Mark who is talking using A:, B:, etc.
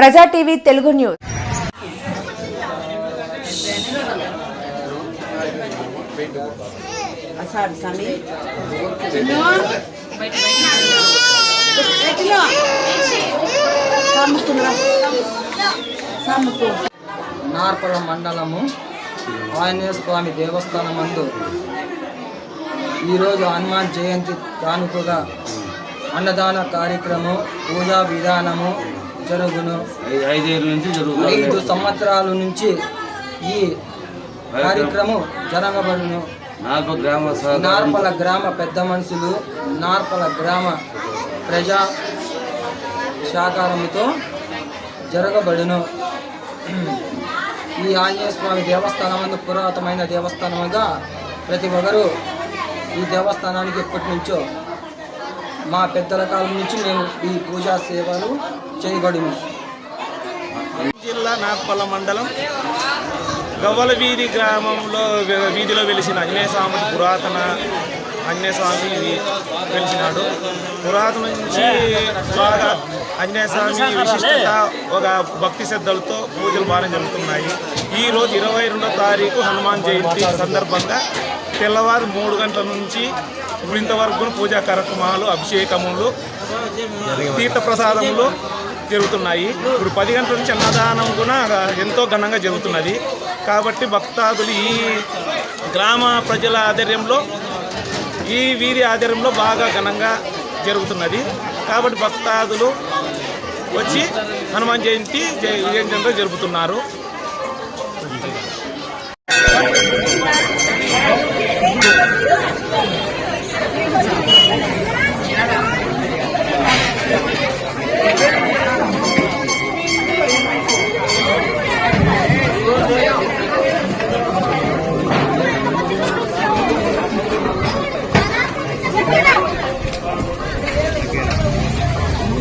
A: ప్రజా TV Telugu news.
B: Narpala మండలము ఆంజనేయ స్వామి దేవస్థానం మందు ఈరోజు హనుమాన్ జయంతి కానుకగా అన్నదాన కార్యక్రమం పూజా విధానము జరుగును.
C: ఐదేళ్ళ నుంచి జరుగుతుంది
B: ఐదు సంవత్సరాల నుంచి ఈ కార్యక్రమం జరగబడును.
C: నాకు గ్రామ
B: నార్పల గ్రామ పెద్ద మనుషులు నార్పల గ్రామ ప్రజా సహకారంతో జరగబడును. ఈ ఆంజనేయ స్వామి దేవస్థానం అందు పురాతనమైన దేవస్థానముగా ప్రతి ఒక్కరూ ఈ దేవస్థానానికి ఎప్పటి నుంచో మా పెద్దల కాలం నుంచి మేము ఈ పూజా సేవలు చేయబడింది
D: జిల్లా నాగపల్ల మండలం గవ్వల వీధి గ్రామంలో వీధిలో వెలిసిన ఆంజనేయ పురాతన అన్యస్వామి వెలిసినాడు. పురాతన నుంచి బాగా అన్యస్వామి విశిష్టత ఒక భక్తి శ్రద్ధలతో పూజలు బాగా జరుగుతున్నాయి. ఈ రోజు ఇరవై రెండో తారీఖు హనుమాన్ జయంతి సందర్భంగా తెల్లవారు మూడు గంటల నుంచి ఇప్పుడు ఇంతవరకు పూజా కార్యక్రమాలు అభిషేకములు తీర్థప్రసాదములు జరుగుతున్నాయి. ఇప్పుడు పది గంటల నుంచి అన్నదానం కూడా ఎంతో ఘనంగా జరుగుతున్నది. కాబట్టి భక్తాదులు ఈ గ్రామ ప్రజల ఆధ్వర్యంలో ఈ వీరి ఆధ్వర్యంలో బాగా ఘనంగా జరుగుతున్నది. కాబట్టి భక్తాదులు వచ్చి హనుమాన్ జయంతి జయ- విజయచంద్ర జరుపుతున్నారు.